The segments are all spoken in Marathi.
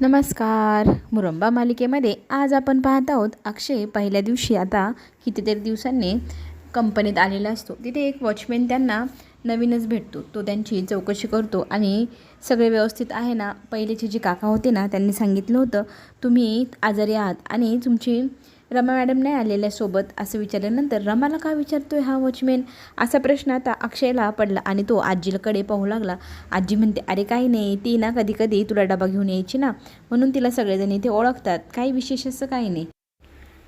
नमस्कार. मुरंबा मालिकेमध्ये आज आपण पाहत आहोत अक्षय पहिल्या दिवशी आता कितीतरी दिवसांनी कंपनीत आलेला असतो. तिथे एक वॉचमॅन त्यांना नवीनच भेटतो. तो त्यांची चौकशी करतो आणि सगळे व्यवस्थित आहे ना? पहिलेचे जे काका होते ना त्यांनी सांगितलं होतं तुम्ही आजारी आहात आणि तुमची रमा मॅडम नाही आलेल्या सोबत असं विचारल्यानंतर रमाला का विचारतोय हा वॉचमॅन असा प्रश्न आता अक्षयला पडला आणि तो आजीकडे पाहू लागला. आजी म्हणते अरे काही नाही ती ना कधी कधी तुला डबा घेऊन यायची ना म्हणून तिला सगळेजण इथे ओळखतात. काही विशेष असं काही नाही.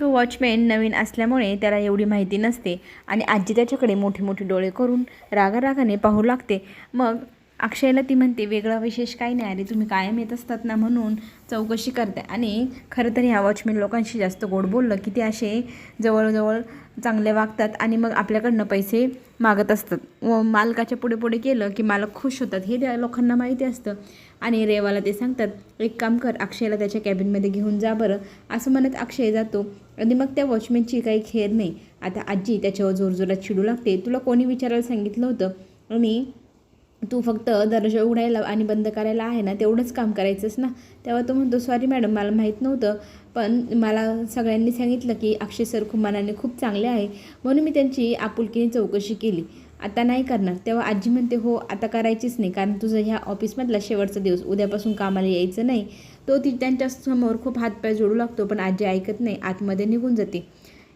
तो वॉचमॅन नवीन असल्यामुळे त्याला एवढी माहिती नसते आणि आजी त्याच्याकडे मोठे मोठे डोळे करून रागारागाने पाहू लागते. मग अक्षयला ती म्हणते वेगळा विशेष काही नाही अरे तुम्ही कायम येत असतात ना म्हणून चौकशी करते. आणि खरं तर ह्या वॉचमॅन लोकांशी जास्त गोड बोललं की ते असे जवळजवळ चांगले वागतात आणि मग आपल्याकडनं पैसे मागत असतात. व मालकाच्या पुढे पुढे केलं की मालक खुश होतात हे त्या लोकांना माहिती असतं. आणि रेवाला ते सांगतात एक काम कर अक्षयला त्याच्या कॅबिनमध्ये घेऊन जा बरं. असं म्हणत अक्षय जातो. आणि मग त्या वॉचमॅनची काही खेर नाही. आता आजी त्याच्यावर जोरजोरात चिडू लागते. तुला कोणी विचारायला सांगितलं होतं? आणि तू फक्त दर्जा उघडायला आणि बंद करायला आहे ना तेवढंच काम करायचंच ना. तेव्हा तो म्हणतो सॉरी मॅडम मला माहीत नव्हतं पण मला सगळ्यांनी सांगितलं की अक्षय सर खूप मनाने खूप चांगले आहे म्हणून मी त्यांची आपुलकीने चौकशी केली. आता नाही करणार. तेव्हा आजी म्हणते हो आता करायचीच नाही कारण तुझं ह्या ऑफिसमधला शेवटचा दिवस उद्यापासून कामाला यायचं नाही. तो ती त्यांच्यासमोर खूप हातपाय जोडू लागतो पण आजी ऐकत नाही आतमध्ये निघून जाते.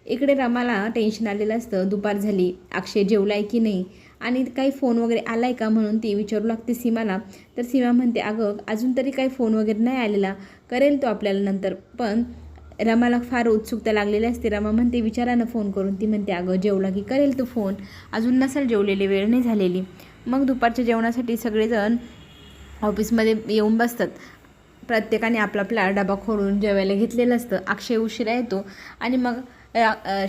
इकडे रमाला टेन्शन आलेलं असतं दुपार झाली अक्षय जेवलाय की नाही? आणि काही फोन वगैरे आला आहे का म्हणून ती विचारू लागते सीमाला. तर सीमा म्हणते अगं अजून तरी काही फोन वगैरे नाही आलेला. करेल तो आपल्याला नंतर. पण रमाला फार उत्सुकता लागलेली असते. रमा म्हणते विचारानं फोन करून. ती म्हणते अगं जेवला की करेल तो फोन अजून नसेल जेवलेली वेळ नाही झालेली. मग दुपारच्या जेवणासाठी सगळेजण ऑफिसमध्ये येऊन बसतात. प्रत्येकाने आपला आपला डबा खोडून जेवायला घेतलेलं असतं. अक्षय उशिरा येतो. आणि मग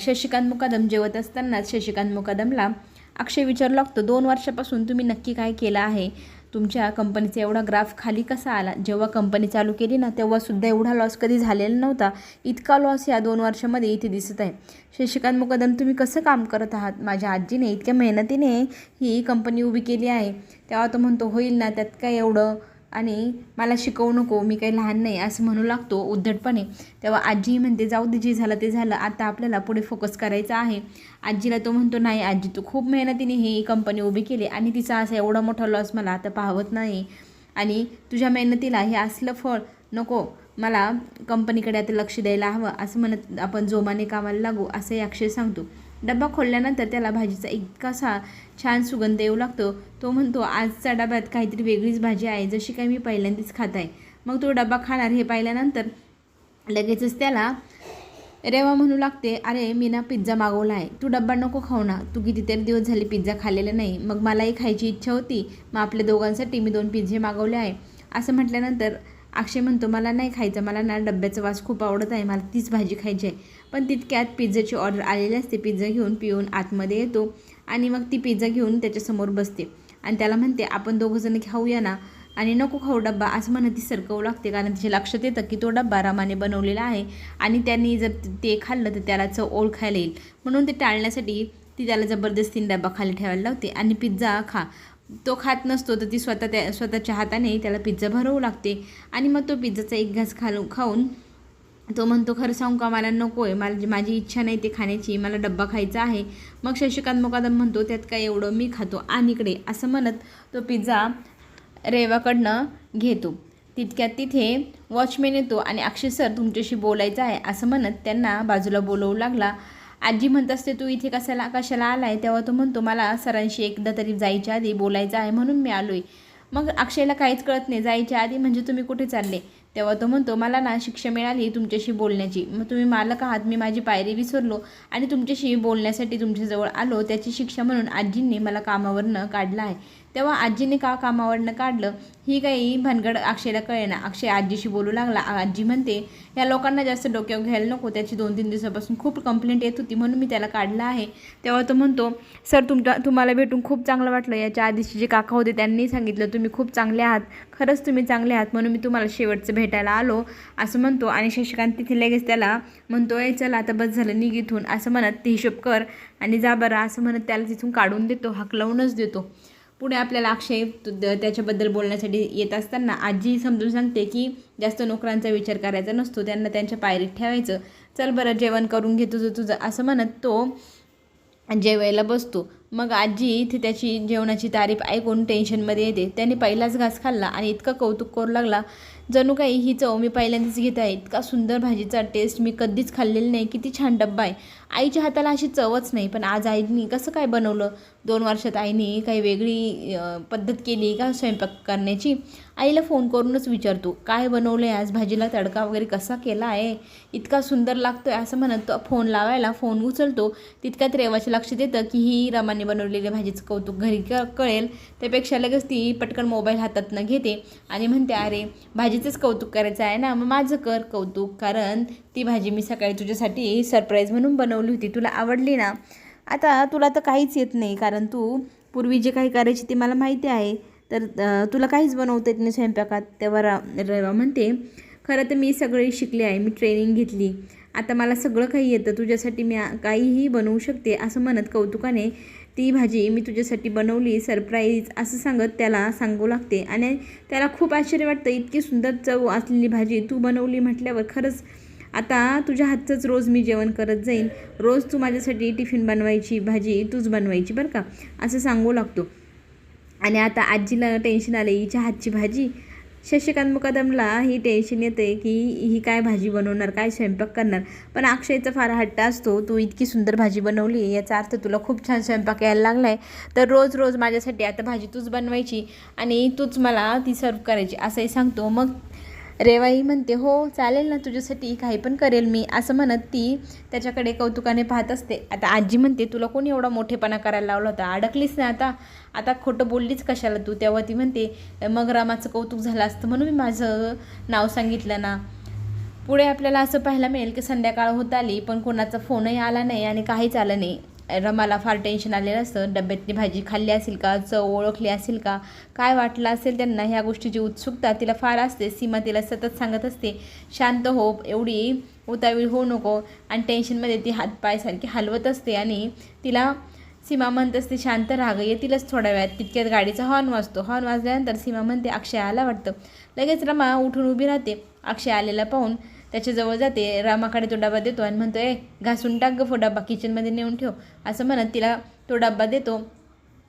शशिकांत मुकादम जेवत असताना शशिकांत मुकादमला अक्षय विचारू लागतो दोन वर्षापासून तुम्ही नक्की काय केलं आहे? तुमच्या कंपनीचा एवढा ग्राफ खाली कसा आला? जेव्हा कंपनी चालू केली ना तेव्हासुद्धा एवढा लॉस कधी झालेला नव्हता. इतका लॉस या दोन वर्षामध्ये इथे दिसत आहे. शशिकांत मुकदम तुम्ही कसं काम करत आहात? माझ्या आजीने इतक्या मेहनतीने ही कंपनी उभी केली आहे. तेव्हा तो म्हणतो होईल ना त्यात काय एवढं आणि मला शिकवू नको मी काही लहान नाही असं म्हणू लागतो उद्धटपणे. तेव्हा आजीही म्हणते जाऊ दे जे झालं ते झालं. आता आपल्याला पुढे फोकस करायचा आहे. आजीला तो म्हणतो नाही आजी तू खूप मेहनतीने ही कंपनी उभी केली आणि तिचा असा एवढा मोठा लॉस मला आता पाहवत नाही. आणि तुझ्या मेहनतीला हे असलं फळ नको. मला कंपनीकडे आता लक्ष द्यायला हवं. असं म्हणत आपण जोमाने कामाला लागू असंही अक्षय सांगतो. डबा खोलल्यानंतर त्याला भाजीचा इतकासा छान सुगंध येऊ लागतो. तो म्हणतो आजच्या डब्यात काहीतरी वेगळीच भाजी आहे जशी काही मी पहिल्यांदाच खात आहे. मग तो डबा खाणार हे पाहिल्यानंतर लगेचच त्याला रेवा म्हणू लागते अरे मी ना पिझ्झा मागवला आहे. तू डब्बा नको खाऊ ना. तू कितीतरी दिवस झाले पिझ्झा खाल्लेला नाही. मग मलाही खायची इच्छा होती. मग आपल्या दोघांसाठी मी दोन पिझ्झे मागवले आहे. असं म्हटल्यानंतर अक्षय म्हणतो मला नाही खायचं मला ना डब्याचा वास खूप आवडत आहे मला तीच भाजी खायची आहे. पण तितक्यात पिझ्झाची ऑर्डर आलेली असते पिझ्झा घेऊन पिऊन आतमध्ये येतो आणि मग ती पिझ्झा घेऊन त्याच्यासमोर बसते. आणि त्याला म्हणते आपण दोघंजण खाऊया ना आणि नको खाऊ डब्बा असं म्हणत ती सरकवू लागते. कारण तिच्या लक्षात येतं की तो डब्बा रामाने बनवलेला आहे आणि त्यांनी जर ते खाल्लं तर त्याला चव ओळखायला येईल. म्हणून ते टाळण्यासाठी ती त्याला जबरदस्तीने डब्बा खाली ठेवायला लावते आणि पिझ्झा खा. तो खात नसतो तर ती स्वतः त्या स्वतःच्या हाताने त्याला पिझ्झा भरवू लागते. आणि मग तो पिझ्झाचा एक घास खालू खाऊन तो म्हणतो खरं सांगू का मला नको आहे मला माझी इच्छा नाही ते खाण्याची मला डब्बा खायचा आहे. मग शशिकांत मुकादम म्हणतो त्यात काय एवढं मी खातो आणि इकडे असं म्हणत तो पिझ्झा रेवाकडनं घेतो. तितक्यात तिथे वॉचमॅन येतो आणि अक्षय सर तुमच्याशी बोलायचं आहे असं म्हणत त्यांना बाजूला बोलवू लागला. आजी म्हणत असते तू इथे कशाला कशाला आला आहे तेव्हा तो म्हणतो मला सरांशी एकदा तरी जायच्या आधी बोलायचं आहे म्हणून मी आलो आहे मग अक्षयला काहीच कळत नाही जायच्या आधी म्हणजे तुम्ही कुठे चालले? तेव्हा तो म्हणतो मला ना शिक्षा मिळाली तुमच्याशी बोलण्याची. मग तुम्ही मालक आहात मी माझी पायरी विसरलो आणि तुमच्याशी बोलण्यासाठी तुमच्याजवळ आलो. त्याची शिक्षा म्हणून आजींनी मला कामावरनं काढलं आहे. तेव्हा आजीने का कामावरनं काढलं? ही काही भानगड अक्षयला कळेना. अक्षय आजीशी बोलू लागला. आजी म्हणते या लोकांना जास्त डोक्यावर घ्यायला नको. त्याची दोन तीन दिवसापासून खूप कंप्लेंट येत होती म्हणून मी त्याला काढलं आहे. तेव्हा तो म्हणतो सर तुमच्या तुम्हाला भेटून खूप चांगलं वाटलं. याच्या आधीचे जे काका होते त्यांनी सांगितलं तुम्ही खूप चांगले आहात. खरंच तुम्ही चांगले आहात म्हणून मी तुम्हाला शेवटचं भेटायला आलो. असं म्हणतो. आणि शशिकांत तिथे लगेच त्याला म्हणतो आहे चला आता बस झालं निघ इथून. असं म्हणत ते हिशोब कर आणि जा बरं. असं म्हणत त्याला तिथून काढून देतो. हकलवूनच देतो. पुढे आपल्याला अक्षय द- त्याच्याबद्दल बोलण्यासाठी येत असताना आजी समजून सांगते की जास्त नोकरांचा विचार करायचा नसतो. त्यांना त्यांच्या पायरीत ठेवायचं. चल बरं जेवण करून घे तुझं तुझं. असं म्हणत तो जेवायला बसतो. मग आजी इथे त्याची जेवणाची तारीफ ऐकून टेन्शनमध्ये येते. त्याने पहिलाच घास खाल्ला आणि इतकं कौतुक करू लागला जणू काही ही चव मी पहिल्यांदाच घेत आहे. इतका सुंदर भाजीचा टेस्ट मी कधीच खाल्लेली नाही. किती छान डब्बा आहे. आईच्या हाताला अशी चवच नाही पण आज आईनी कसं काय बनवलं? दोन वर्षात आईने काही वेगळी पद्धत केली का स्वयंपाक करण्याची? आईला फोन करूनच विचारतो काय बनवलं आहे आज? भाजीला तडका वगैरे कसा केला आहे? इतका सुंदर लागतो आहे असं म्हणत तो फोन लावायला फोन उचलतो. तितक्यात रेवाच्या लक्षात येतं की ही रमाने बनवलेल्या भाजीचं कौतुक घरी क कळेल. त्यापेक्षा लगेच ती पटकन मोबाईल हातातनं घेते आणि म्हणते अरे भाजी भाजीचंच कौतुक करायचं आहे ना? मग माझं कर कौतुक कारण ती भाजी मी सकाळी तुझ्यासाठी सरप्राईज म्हणून बनवली होती. तुला आवडली ना? आता तुला तर काहीच येत नाही कारण तू पूर्वी जे काही करायची ते मला माहिती आहे. तर तुला काहीच बनवता येत नाही स्वयंपाकात. तेव्हा रा रेवा म्हणते खरं तर मी सगळे शिकले आहे मी ट्रेनिंग घेतली. आता मला सगळं काही येतं. तुझ्यासाठी मी काहीही बनवू शकते असं म्हणत कौतुकाने ती भाजी मी तुझ्यासाठी बनवली सरप्राईज असं सांगत त्याला सांगू लागते. आणि त्याला खूप आश्चर्य वाटतं इतकी सुंदर चव असलेली भाजी तू बनवली म्हटल्यावर खरंच आता तुझ्या हातचंच रोज मी जेवण करत जाईन. रोज तू माझ्यासाठी टिफिन बनवायची भाजी तूच बनवायची बरं का असं सांगू लागतो. आणि आता आजीला टेन्शन आलं हिच्या हातची भाजी शशिकांत मुकादमला ही टेन्शन येते की ही काय भाजी बनवणार काय स्वयंपाक करणार. पण अक्षयचा फार हट्ट असतो तू इतकी सुंदर भाजी बनवली याचा अर्थ तुला खूप छान स्वयंपाक यायला लागला आहे तर रोज रोज माझ्यासाठी आता भाजी तूच बनवायची आणि तूच मला ती सर्व करायची असंही सांगतो. मग रेवाई म्हणते हो चालेल ना तुझ्यासाठी काही पण करेल मी. असं म्हणत ती त्याच्याकडे कौतुकाने पाहत असते. आता आजी म्हणते तुला कोणी एवढा मोठेपणा करायला लावला होता? अडकलीस ना आता? आता खोटं बोललीच कशाला तू? तेव्हा ती म्हणते मग रामाचं कौतुक झालं असतं म्हणून मी माझं नाव सांगितलं ना. पुढे आपल्याला असं पाहायला मिळेल की संध्याकाळ होत आली पण कोणाचा फोनही आला नाही आणि काहीच आलं नाही. रमाला फार टेन्शन आलेलं असतं. डब्यातली भाजी खाल्ली असेल का? चव ओळखली असेल का? काय वाटलं असेल त्यांना? ह्या गोष्टीची उत्सुकता तिला फार असते. सीमा तिला सतत सांगत असते शांत हो एवढी उतावीळ होऊ नको. आणि टेन्शनमध्ये ती हातपायसारखी हलवत असते आणि तिला सीमा म्हणत असते शांत राहा येतीलच थोड्या वेळात. तितक्यात गाडीचा हॉर्न वाजतो. हॉर्न वाजल्यानंतर सीमा म्हणते अक्षय आला वाटतं. लगेच रमा उठून उभी राहते. अक्षय आलेला पाहून त्याच्याजवळ जाते रामाकडे तो डबा देतो आणि म्हणतो ए घासून टाक गं फो डबा किचनमध्ये नेऊन ठेव. असं म्हणत तिला तो डब्बा देतो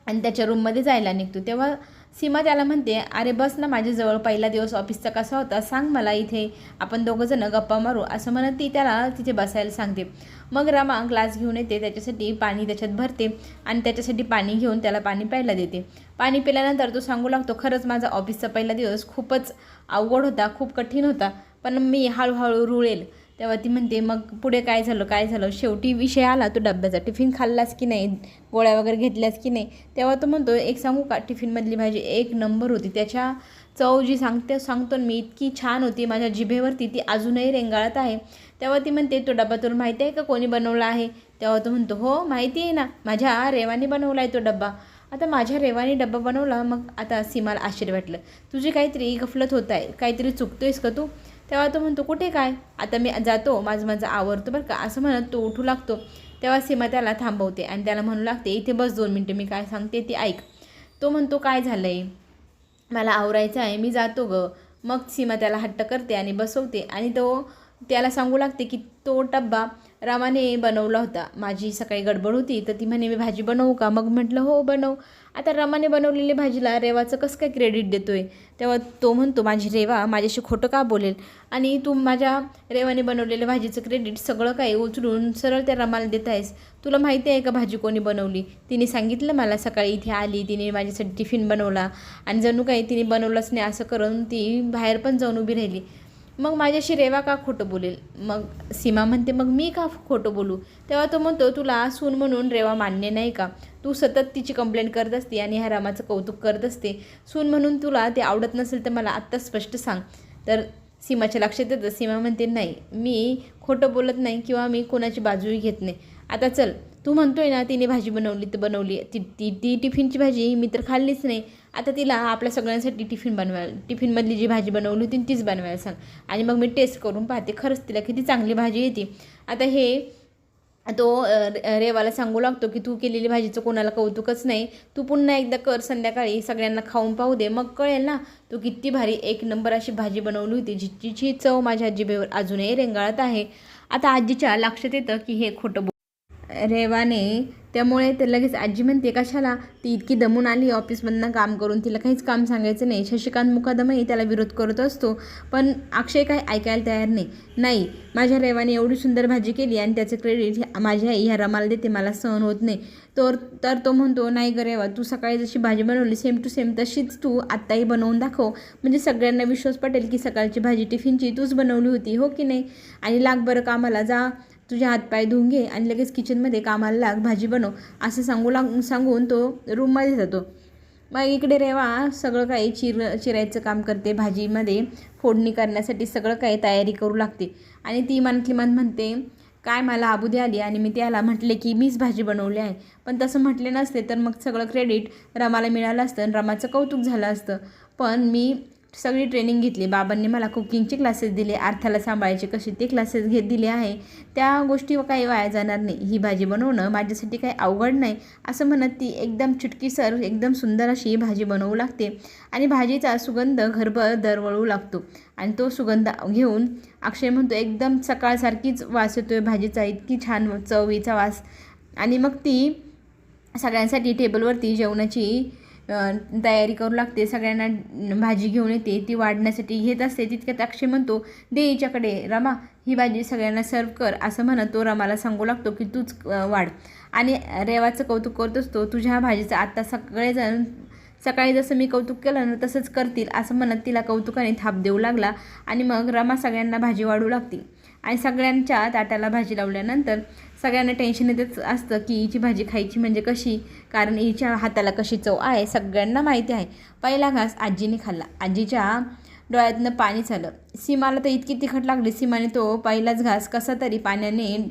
आणि त्याच्या रूममध्ये जायला निघतो. तेव्हा सीमा त्याला म्हणते अरे बस ना माझ्याजवळ पहिला दिवस ऑफिसचा कसा होता सांग मला इथे आपण दोघंजणं गप्पा मारू. असं म्हणत ती त्याला तिथे बसायला सांगते. मग रामा ग्लास घेऊन येते त्याच्यासाठी पाणी त्याच्यात भरते आणि त्याच्यासाठी पाणी घेऊन त्याला पाणी प्यायला देते. पाणी पिल्यानंतर तो सांगू लागतो खरंच माझा ऑफिसचा पहिला दिवस खूपच अवघड होता खूप कठीण होता. पण मी हळूहळू रुळेल. तेव्हा ती म्हणते मग पुढे काय झालं काय झालं? शेवटी विषय आला तो डब्याचा. टिफिन खाल्लास की नाही? गोळ्या वगैरे घेतल्यास की नाही? तेव्हा तो म्हणतो एक सांगू का? टिफिनमधली भाजी एक नंबर होती. त्याच्या चव जी सांगते सांगतो ना मी इतकी छान होती. माझ्या जिभेवरती ती अजूनही रेंगाळत आहे. तेव्हा ती म्हणते तो डबा तुला माहिती आहे का कोणी बनवला आहे? तेव्हा तो म्हणतो हो माहिती आहे ना. माझ्या रेवाने बनवला आहे तो डब्बा. आता माझ्या रेवाने डब्बा बनवला मग आता सीमाला आश्चर्य वाटलं. तुझी काहीतरी गफलत होत आहे. काहीतरी चुकतोयस का तू? तेव्हा तो म्हणतो कुठे काय? आता मी जातो माझं माझं आवरतो बरं का. असं म्हणत तो उठू लागतो. तेव्हा सीमा त्याला थांबवते आणि त्याला म्हणू लागते इथे बस दोन मिनटं मी काय सांगते ती ऐक. तो म्हणतो काय झालं आहे मला आवरायचं आहे मी जातो गं. मग सीमा त्याला हट्ट करते आणि बसवते आणि तो त्याला सांगू लागते की तो डब्बा रामाने बनवला होता. माझी सकाळी गडबड होती तर ती म्हणे मी भाजी बनवू का? मग म्हटलं हो बनव. आता रमाने बनवलेली भाजीला रेवाचं कसं काय क्रेडिट देतो आहे तेव्हा तो म्हणतो माझी रेवा माझ्याशी खोटं का बोलेल? आणि तू माझ्या रेवाने बनवलेल्या भाजीचं क्रेडिट सगळं काही उचलून सरळ त्या रमाला देत आहेस? तुला माहिती आहे का भाजी कोणी बनवली? तिने सांगितलं मला सकाळी इथे आली तिने माझ्यासाठी टिफिन बनवला. आणि जणू काही तिने बनवलंच नाही असं करून ती बाहेर पण जाऊन उभी राहिली. मग माझ्याशी रेवा का खोटं बोलेल? मग सीमा म्हणते मग मी का खोटं बोलू? तेव्हा तो म्हणतो तुला सून म्हणून रेवा मान्य नाही का? तू सतत तिची कंप्लेंट करत असते आणि ह्या रामाचं कौतुक करत असते. सून म्हणून तुला ते आवडत नसेल तर मला आत्ता स्पष्ट सांग. तर सीमाच्या लक्षात येतं सीमा म्हणते नाही मी खोटं बोलत नाही किंवा मी कोणाची बाजूही घेत नाही. आता चल तू म्हणतोय ना तिने भाजी बनवली तर बनवली. ती ती ती टिफिनची भाजी मी तर खाल्लीच नाही. आता तिला आपल्या सगळ्यांसाठी टिफिन बनवायला टिफिनमधली जी भाजी बनवली होती तीच बनवायला सांग. आणि मग मी टेस्ट करून पाहते. खरंच तिला किती चांगली भाजी येते. आता हे तो रेवाला सांगू लागतो की तू केलेली भाजीचं कोणाला कौतुकच नाही. तू पुन्हा एकदा कर संध्याकाळी सगळ्यांना खाऊन पाहू दे. मग कळेल ना तू किती भारी एक नंबर अशी भाजी बनवली होती जिची चव माझ्या आजीबेवर अजूनही रेंगाळत आहे. आता आजीच्या लक्षात येतं की हे खोटं रेवाने त्यामुळे ते लगेच आजी म्हणते कशाला? ती इतकी दमून आली ऑफिसमधनं काम करून तिला काहीच काम सांगायचं नाही. शशिकांत मुकादमही त्याला विरोध करत असतो. पण अक्षय काय ऐकायला तयार नाही. नाही माझ्या रेवाने एवढी सुंदर भाजी केली आणि त्याचं क्रेडिट माझ्या आई ह्या रमाला देते मला सहन होत नाही. तर तर तो म्हणतो नाही ग रेवा तू सकाळी जशी भाजी बनवली सेम टू सेम तशीच तू आत्ताही बनवून दाखव. म्हणजे सगळ्यांना विश्वास पटेल की सकाळची भाजी टिफिनची तूच बनवली होती हो की नाही? आणि लाग बरं कामाला जा. तुझे हातपाय धुवून घे आणि लगेच किचनमध्ये कामाला लाग भाजी बनव असं सांगू लाग सांगून तो रूममध्ये जातो. मग इकडे रेवा सगळं काही चिर चिरायचं काम करते भाजीमध्ये फोडणी करण्यासाठी सगळं काही तयारी करू लागते. आणि ती मनातली मन म्हणते काय मला आबुदे आली? आणि मी त्याला म्हटले की मीच भाजी बनवली आहे. पण तसं म्हटले नसते तर मग सगळं क्रेडिट रमाला मिळालं असतं आणि रमाचं कौतुक झालं असतं. पण मी सगळी ट्रेनिंग घेतली. बाबांनी मला कुकिंगचे क्लासेस दिले. अर्थाला सांभाळायचे कसे ते क्लासेस घेत दिले आहे. त्या गोष्टी काही वाया जाणार नाही. ही भाजी बनवणं माझ्यासाठी काही अवघड नाही असं म्हणत ती एकदम चुटकीसर एकदम सुंदर अशी भाजी बनवू लागते. आणि भाजीचा सुगंध घरभर दरवळू लागतो. आणि तो सुगंध घेऊन अक्षय म्हणतो एकदम सकाळसारखीच वास येतोय भाजीचा. इतकी छान चवीचा वास. आणि मग ती सगळ्यांसाठी टेबलवरती जेवणाची तयारी करू लागते. सगळ्यांना भाजी घेऊन येते. ती वाढण्यासाठी घेत असते. तितक्यात अक्षय म्हणतो दे हिच्याकडे रमा ही भाजी सगळ्यांना सर्व कर. असं म्हणत तो रमाला सांगू लागतो की तूच वाढ. आणि रेवाचं कौतुक करत असतो तुझ्या भाजीचं आत्ता सगळेजण सकाळी जसं मी कौतुक केलं ना तसंच करतील. असं म्हणत तिला कौतुकाने थाप देऊ लागला आणि मग रमा सगळ्यांना भाजी वाढू लागते. आणि सगळ्यांच्या ताटाला भाजी लावल्यानंतर सगळ्यांना टेन्शन येतच असतं की हिची भाजी खायची म्हणजे कशी? कारण हिच्या हाताला कशी चव आहे? सगळ्यांना माहिती आहे. पहिला घास आजीने खाल्ला. आजीच्या डोळ्यातनं पाणी झालं. सीमाला तर इतकी तिखट लागली. सीमाने तो पहिलाच घास कसा तरी पाण्याने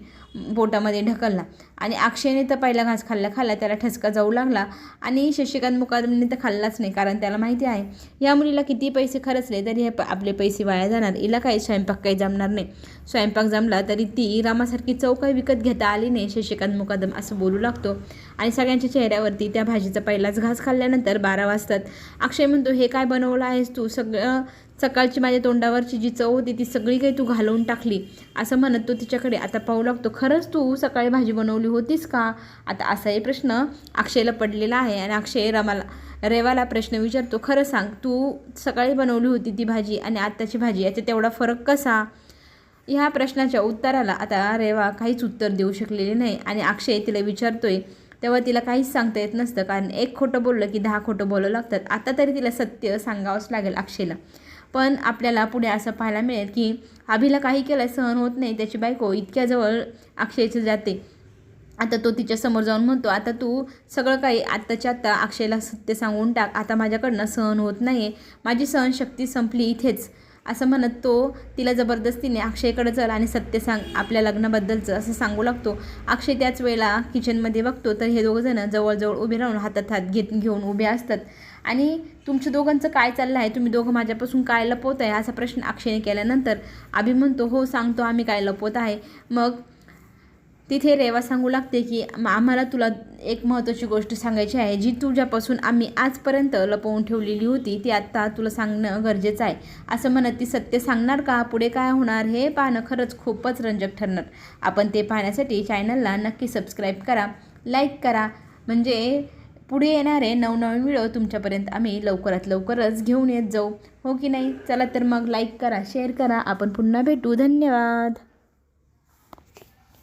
पोटामध्ये ढकलला. आणि अक्षयने तर पहिला घास खाल्ला खाल्ला त्याला ठसका जाऊ लागला. आणि शशिकांत मुकादमने तर खाल्लाच नाही कारण त्याला माहिती आहे या मुलीला किती पैसे खर्चले तरी हे प आपले पैसे वाया जाणार. हिला काही स्वयंपाक काही जमणार नाही. स्वयंपाक जमला तरी ती रामासारखी चव काही विकत घेता आली नाही शशिकांत मुकादम असं बोलू लागतो. आणि सगळ्यांच्या चेहऱ्यावरती त्या भाजीचा पहिलाच घास खाल्ल्यानंतर बारा वाजतात. अक्षय म्हणतो हे काय बनवलं आहेस तू? सगळं सकाळची माझ्या तोंडावरची जी चव होती ती सगळी काही तू घालवून टाकली. असं म्हणत तो तिच्याकडे आता पाहू लागतो खरंच तू सकाळी भाजी बनवली होतीस का? आता असाही प्रश्न अक्षयला पडलेला आहे आणि अक्षय रमाला रेवाला प्रश्न विचारतो खरं सांग तू सकाळी बनवली होती ती भाजी आणि आत्ताची भाजी याच्यात तेवढा फरक कसा? ह्या प्रश्नाच्या उत्तराला आता रेवा काहीच उत्तर देऊ शकलेली नाही आणि अक्षय तिला विचारतोय तेव्हा तिला काहीच सांगता येत नसतं कारण एक खोटं बोललं की दहा खोटं बोलावं लागतात. आता तरी तिला सत्य सांगावंच लागेल अक्षयला. पण आपल्याला पुढे असं पाहायला मिळेल की अभिला काही केलं सहन होत नाही. त्याची बायको इतक्या जवळ अक्षयचं जाते. आता तो तिच्यासमोर जाऊन म्हणतो आता तू सगळं काही आत्ताच्या आत्ता अक्षयला सत्य सांगून टाक. आता माझ्याकडनं सहन होत नाही आहे माझी सहनशक्ती संपली इथेच. असं म्हणत तो तिला जबरदस्तीने अक्षयकडे चल आणि सत्य सांग आपल्या लग्नाबद्दलचं असं सांगू लागतो. अक्षय त्याच वेळेला किचनमध्ये बघतो तर हे दोघंजणं जवळजवळ उभे राहून हातात हात घेत घेऊन उभे असतात. आणि तुमच्या दोघांचं काय चाललं आहे? तुम्ही दोघं माझ्यापासून काय लपवत आहे? असा प्रश्न अक्षयने केल्यानंतर अभि म्हणतो हो सांगतो आम्ही काय लपवत आहे. मग तिथे रेवा सांगू लागते की आम्हाला तुला एक महत्त्वाची गोष्ट सांगायची आहे जी तुझ्यापासून आम्ही आजपर्यंत लपवून ठेवलेली होती ती आत्ता तुला सांगणं गरजेचं आहे. असं म्हणत ती सत्य सांगणार का? पुढे काय होणार हे पाहणं खरंच खूपच रंजक ठरणार. आपण ते पाहण्यासाठी चॅनलला नक्की सबस्क्राईब करा लाईक करा. म्हणजे पुढे येणारे नवनवीन व्हिडिओ तुमच्यापर्यंत आम्ही लवकरात लवकरच घेऊन येत जाऊ. हो की नाही? चला तर मग लाईक करा शेअर करा. आपण पुन्हा भेटू. धन्यवाद.